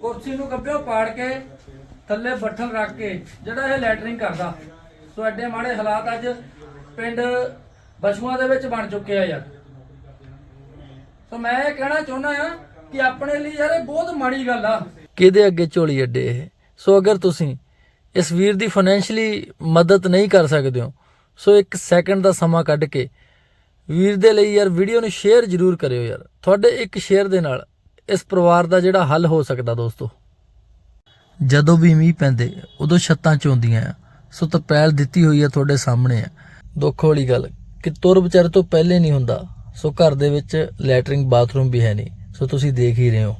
ਕੁਰਸੀ ਨੂੰ ਗੱਬਿਓ ਪਾੜ ਕੇ ਥੱਲੇ ਬੱਠਲ ਰੱਖ ਕੇ, ਜਿਹੜਾ ਇਹ ਲੈਟਰਿੰਗ ਕਰਦਾ। ਸੋ ਐਡੇ ਮਾੜੇ ਹਾਲਾਤ ਅੱਜ ਪਿੰਡ ਬਸੂਆਂ ਦੇ ਵਿੱਚ ਬਣ ਚੁੱਕੇ ਆ ਯਾਰ। ਸੋ ਮੈਂ ਇਹ ਕਹਿਣਾ ਚਾਹੁੰਦਾ ਆ ਕਿ ਆਪਣੇ ਲਈ ਯਾਰ ਇਹ ਬਹੁਤ ਮਾੜੀ ਗੱਲ ਆ। ਕਿਹਦੇ ਅੱਗੇ ਝੋਲੀ ਅੱਡੇ ਇਹ? ਸੋ ਅਗਰ ਤੁਸੀਂ ਇਸ ਵੀਰ ਦੀ ਫਾਈਨੈਂਸ਼ਲੀ ਮਦਦ ਨਹੀਂ ਕਰ ਸਕਦੇ ਹੋ, ਸੋ ਇੱਕ ਸੈਕਿੰਡ ਦਾ ਸਮਾਂ ਕੱਢ ਕੇ ਵੀਰ ਦੇ ਲਈ ਯਾਰ ਵੀਡੀਓ ਨੂੰ ਸ਼ੇਅਰ ਜ਼ਰੂਰ ਕਰਿਓ ਯਾਰ। ਤੁਹਾਡੇ ਇੱਕ ਸ਼ੇਅਰ ਦੇ ਨਾਲ ਇਸ ਪਰਿਵਾਰ ਦਾ ਜਿਹੜਾ ਹੱਲ ਹੋ ਸਕਦਾ ਦੋਸਤੋ? ਜਦੋਂ ਵੀ ਮੀਂਹ ਪੈਂਦੇ, ਉਦੋਂ ਛੱਤਾਂ ਚੋਂਦੀਆਂ ਆ। ਸੋ ਤਰਪੈਲ ਦਿੱਤੀ ਹੋਈ ਆ ਤੁਹਾਡੇ ਸਾਹਮਣੇ ਆ। ਦੁੱਖ ਵਾਲੀ ਗੱਲ, ਕਿ ਤੁਰ ਵਿਚਾਰੇ ਤੋਂ ਪਹਿਲੇ ਨਹੀਂ ਹੁੰਦਾ। ਸੋ ਘਰ ਦੇ ਵਿੱਚ ਲੈਟਰਿੰਗ ਬਾਥਰੂਮ ਵੀ ਹੈ ਨਹੀਂ। ਸੋ ਤੁਸੀਂ ਦੇਖ ਹੀ ਰਹੇ ਹੋ।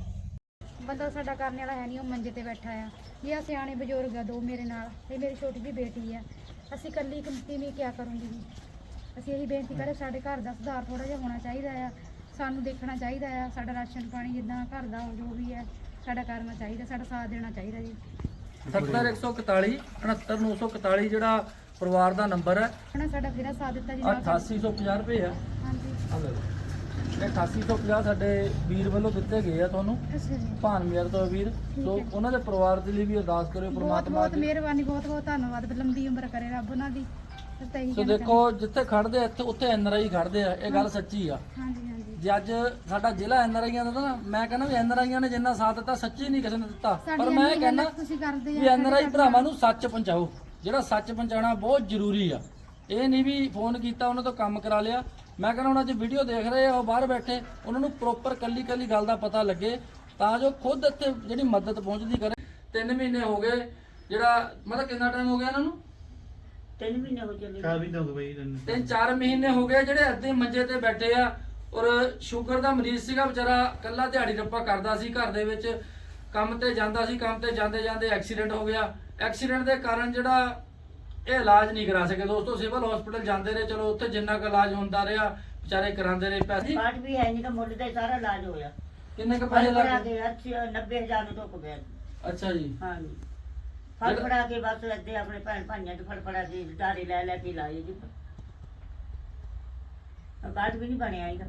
ਬੰਦਾ ਸਾਡਾ ਕਰਨ ਵਾਲਾ ਹੈ ਨਹੀਂ, ਉਹ ਮੰਜੇ ਤੇ ਬੈਠਾ ਆ। ਇਹ ਸਿਆਣੇ ਬਜ਼ੁਰਗ ਆ ਦੋ ਮੇਰੇ ਨਾਲ ਤੇ ਮੇਰੀ ਛੋਟੀ ਜਿਹੀ ਬੇਟੀ ਆ। ਅਸੀਂ ਇਕੱਲੀ ਕਿਵੇਂ ਕਿਆ ਕਰੂੰਗੀ। ਜੀ ਅਸੀਂ ਇਹੀ ਬੇਨਤੀ ਕਰੇ, ਸਾਡੇ ਘਰ ਦਾ ਸੁਧਾਰ ਥੋੜਾ ਜਿਹਾ ਹੋਣਾ ਚਾਹੀਦਾ ਆ। ਸਾਨੂੰ ਦੇਖਣਾ ਚਾਹੀਦਾ ਆ ਸਾਡਾ ਰਾਸ਼ਨ ਪਾਣੀ ਜਿੱਦਾਂ ਘਰ ਦਾ ਜੋ ਵੀ ਹੈ ਸਾਡਾ ਕਰਨਾ ਚਾਹੀਦਾ ਸਾਡਾ ਸਾਥ ਦੇਣਾ ਚਾਹੀਦਾ ਜੀ। 70141 69941 ਜਿਹੜਾ ਪਰਿਵਾਰ ਦਾ ਨੰਬਰ ਹੈ ਉਹਨਾਂ ਸਾਡਾ ਫਿਰ ਸਾਥ ਦਿੱਤਾ ਜੀ ਆਹ ਨਾਲ 8850 ਰੁਪਏ ਆ। ਹਾਂਜੀ। ਲਓ। ਇਹ 8850 ਸਾਡੇ ਵੀਰ ਵੱਲੋਂ ਦਿੱਤੇ ਗਏ ਆ ਤੁਹਾਨੂੰ। ਅੱਛਾ ਜੀ। ਭਾਨਮੇਰ ਤੋਂ ਵੀਰ। ਸੋ ਹੈ। ਉਹਨਾਂ ਦੇ ਪਰਿਵਾਰ ਦੇ ਲਈ ਵੀ ਅਰਦਾਸ ਕਰਿਓ ਬਹੁਤ ਪ੍ਰਮਾਤਮਾ ਬਹੁਤ ਅੱਗੇ। ਮਿਹਰਬਾਨੀ ਬਹੁਤ ਬਹੁਤ ਧੰਨਵਾਦ। ਲੰਬੀ ਉਮਰ ਕਰੇ ਰੱਬ ਉਹਨਾਂ ਦੀ। ਅਸੀਂ ਤਾਂ ਇਹੀ ਸੋ ਕਹਿਣਾ ਦੇਖੋ ਜਿੱਥੇ ਖੜਦੇ ਆ ਇੱਥੇ ਉੱਥੇ ਐਨਆਰਆਈ ਖੜਦੇ ਆ। ਇਹ ਗੱਲ ਸੱਚੀ ਆ। ਚਾਹੁੰਦੇ। ਹਾਂਜੀ ਹਾਂਜੀ। ਜੇ ਅੱਜ ਸਾਡਾ ਜ਼ਿਲ੍ਹਾ ਐਨਆਰਆਈਆਂ ਦਾ ਨਾ ਮੈਂ ਕਹਿੰਦਾ ਵੀ ਐਨਆਰਆਈਆਂ ਨੇ ਜਿੰਨਾ ਸਾਥ ਦਿੱਤਾ ਸੱਚੀ ਨਹੀਂ ਕਿਸੇ ਨੇ ਦਿੱਤਾ। ਪਰ ਮੈਂ ਕਹਿੰਦਾ ਤੁਸੀਂ ਕਰਦੇ ਵੀ ਐਨਆਰਆਈ ਭਰਾਵਾਂ ਨੂੰ ਸੱਚ ਪਹੁੰਚਾਓ। ਜਿਹੜਾ ਸੱਚ ਪਹੁੰਚਾਉਣਾ ਬਹੁਤ ਜ਼ਰੂਰੀ ਆ। ਇਹ ਨਹੀਂ ਵੀ ਫੋਨ ਕੀਤਾ ਉਹਨਾਂ ਤੋਂ ਕੰਮ ਕਰਾ ਲਿਆ। ਮੈਂ ਕਹਿੰਦਾ ਹੁਣ ਅੱਜ ਵੀਡੀਓ ਦੇਖ ਰਹੇ ਆ ਉਹ ਬਾਹਰ ਬੈਠੇ ਉਹਨਾਂ ਨੂੰ ਪ੍ਰੋਪਰ ਕੱਲੀ ਕੱਲੀ ਗੱਲ ਦਾ ਪਤਾ ਲੱਗੇ ਤਾਂ ਜੋ ਖੁਦ ਇੱਥੇ ਜਿਹੜੀ ਮਦਦ ਪਹੁੰਚਦੀ ਕਰੇ। 3 ਮਹੀਨੇ ਹੋ ਗਏ ਜਿਹੜਾ ਮਤਲਬ ਕਿੰਨਾ ਟਾਈਮ ਹੋ ਗਿਆ ਇਹਨਾਂ ਨੂੰ? ਤਿੰਨ ਮਹੀਨੇ ਹੋ ਚੱਲੇ ਤਿੰਨ ਚਾਰ ਮਹੀਨੇ ਹੋ ਗਏ ਜਿਹੜੇ ਅੱਧੇ ਮੰਜੇ ਤੇ ਬੈਠੇ ਆ ਔਰ ਸ਼ੂਗਰ ਦਾ ਮਰੀਜ਼ ਸੀਗਾ ਵਿਚਾਰਾ ਕੱਲਾ ਦਿਹਾੜੀ ਰੱਪਾ ਕਰਦਾ ਸੀ ਘਰ ਦੇ ਵਿੱਚ ਕੰਮ ਤੇ ਜਾਂਦਾ ਸੀ ਕੰਮ ਤੇ ਜਾਂਦੇ ਜਾਂਦੇ ਐਕਸੀਡੈਂਟ ਹੋ ਗਿਆ। ਐਕਸੀਡੈਂਟ ਦੇ ਕਾਰਨ ਜਿਹੜਾ ਇਹ ਇਲਾਜ ਨਹੀਂ ਕਰਾ ਸਕੇ। ਦੋਸਤੋ ਸਿਵਲ ਹਸਪੀਟਲ ਜਾਂਦੇ ਰਹੇ ਚਲੋ ਉੱਥੇ ਜਿੰਨਾ ਕੁ ਇਲਾਜ ਹੁੰਦਾ ਰਿਹਾ ਵਿਚਾਰੇ ਕਰਾਉਂਦੇ ਰਹੇ ਪੈਸੇ। ਕਾਰਡ ਵੀ ਹੈ ਨਹੀਂ ਤਾਂ ਮੁੱਲ ਦਾ ਹੀ ਸਾਰਾ ਇਲਾਜ ਹੋਇਆ। ਕਿੰਨੇ ਕੁ ਪੈਸੇ ਫੜ ਲੱਗੇ ਕੇ ਅੱਛੀ 90000 ਨੂੰ ਧੁੱਕ ਗਿਆ ਅੱਛਾ ਜੀ। ਹਾਂਜੀ। ਫੜ ਜਿਹੜਾ- ਫੜਾ ਕੇ ਬਸ ਅੱਧੇ ਆਪਣੇ ਭੈਣ ਭਾਈਆਂ ਤੋਂ ਫੜ ਫੜਾ ਕੇ ਦਾਰੇ ਲੈ ਲੈ ਕੇ ਲਾਏ ਜੀ। ਕਾਰਡ ਵੀ ਨਹੀਂ ਬਣਿਆ ਇਹਦਾ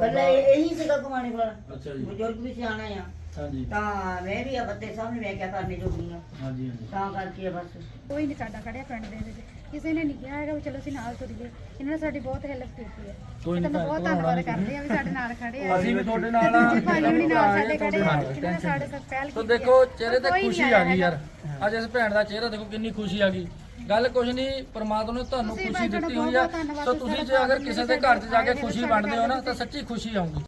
ਗੱਲਾਂ ਇਹ- ਇਹੀ ਸੀਗਾ ਕਮਾਣੇ ਵਾਲਾ ਅੱਛਾ ਜੀ। ਬਜ਼ੁਰਗ ਵੀ ਸਿਆਣਾ ਆ। ਹਾਂਜੀ। ਤਾਂ ਮੈਂ ਵੀ ਆ ਬੱਤੇ ਸਾਹਮਣੇ ਮੈਂ ਕਿਆ ਕਰਨੇ ਜੋਗੀ ਆ। ਹਾਂਜੀ ਹਾਂਜੀ। ਤਾਂ ਕਰਕੇ ਆ ਬਸ। ਕੋਈ ਨਹੀਂ ਸਾਡਾ ਖੜਿਆ ਪਿੰਡ ਦੇ ਵਿੱਚ। ਕਿਸੇ ਨੇ ਨਹੀਂ ਕਿਹਾ ਹੈਗਾ ਵੀ ਚਲੋ ਅਸੀਂ ਨਾਲ ਤੁਰੀਏ। ਇਹਨਾਂ ਨੇ ਸਾਡੀ ਬਹੁਤ ਹੈਲਪ ਕੀਤੀ ਹੈ ਕੋਈ ਤਾਂ ਬਹੁਤ ਧੰਨਵਾਦ ਕੋਈ ਕਰਦੇ ਆ ਵੀ ਸਾਡੇ ਨਾਲ ਖੜੇ ਆ। ਅਸੀਂ ਵੀ ਤੁਹਾਡੇ ਨਾਲ ਆ। ਜੀ ਭਾਈ ਹੁਣੀ ਨਾਲ ਸਾਡੇ ਖੜੇ ਆ। ਹਾਂ, ਇਹਨਾਂ ਨੇ ਸਾਡੇ ਸਭ ਪਹਿਲ ਸੋ ਕੀਤੀ ਹੈ। ਦੇਖੋ ਚਿਹਰੇ ਤੇ ਕੋਈ ਨਹੀਂ ਖੁਸ਼ੀ ਆਇਆ ਆ ਗਈ ਯਾਰ। ਹੈਗਾ। ਅੱਜ ਇਸ ਭੈਣ ਦਾ ਚਿਹਰਾ ਦੇਖੋ ਕਿੰਨੀ ਖੁਸ਼ੀ ਆ ਗਈ। ਗੱਲ ਕੁਝ ਨਹੀਂ ਪ੍ਰਮਾਤਮਾ ਨੇ ਤੁਹਾਨੂੰ ਖੁਸ਼ੀ ਦਿੱਤੀ ਹੋਈ ਆ। ਸੋ ਤੁਸੀਂ ਜੇ ਅਗਰ ਕਿਸੇ ਦੇ ਘਰ 'ਚ ਜਾ ਕੇ ਖੁਸ਼ੀ ਵੰਡਦੇ ਹੋ ਨਾ ਤਾਂ ਸੱਚੀ ਖੁਸ਼ੀ ਆਉਂਗੀ